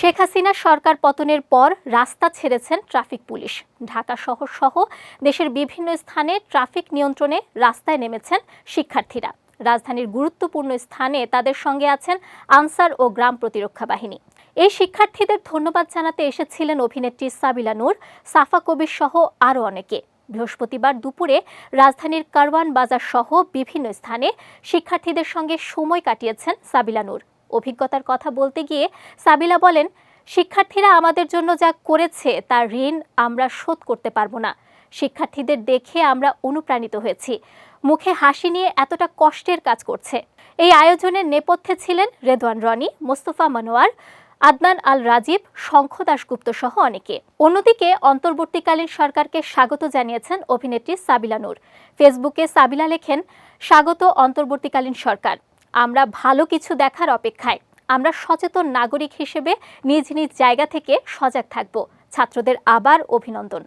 শেখ হাসিনা সরকার পতনের পর রাস্তা ছেড়েছেন ট্রাফিক পুলিশ। ঢাকা শহর সহ দেশের বিভিন্ন স্থানে ট্রাফিক নিয়ন্ত্রণে রাস্তায় নেমেছেন শিক্ষার্থীরা। রাজধানীর গুরুত্বপূর্ণ স্থানে তাদের সঙ্গে আছেন আনসার ও গ্রাম প্রতিরক্ষা বাহিনী। এই শিক্ষার্থীদের ধন্যবাদ জানাতে এসেছিলেন অভিনেত্রী সাবিলা নূর, সাফা কবির সহ আরও অনেকে। বৃহস্পতিবার দুপুরে রাজধানীর কারওয়ান বাজার সহ বিভিন্ন স্থানে শিক্ষার্থীদের সঙ্গে সময় কাটিয়েছেন সাবিলা নূর। অভিজ্ঞতার কথা বলতে গিয়ে সাবিলা বলেন, শিক্ষার্থীরা আমাদের জন্য যা করেছে, তার ঋণ আমরা শোধ করতে পারব না। শিক্ষার্থীদের দেখে আমরা অনুপ্রাণিত হয়েছি। মুখে হাসি নিয়ে এতটা কষ্টের কাজ করছে। এই আয়োজনের নেপথ্যে ছিলেন রেদওয়ান রনি, মোস্তফা মনোয়ার, আদনান আল রাজীব, শঙ্খ দাশগুপ্ত সহ অনেকে। অন্যদিকে অন্তর্বর্তীকালীন সরকারকে স্বাগত জানিয়েছেন অভিনেত্রী সাবিলা নূর। ফেসবুকে সাবিলা লেখেন, স্বাগত অন্তর্বর্তীকালীন সরকার। আমরা ভালো কিছু দেখার অপেক্ষায়। আমরা সচেতন নাগরিক হিসেবে নিজ নিজ জায়গা থেকে সজাগ থাকব। ছাত্রদের আবার অভিনন্দন।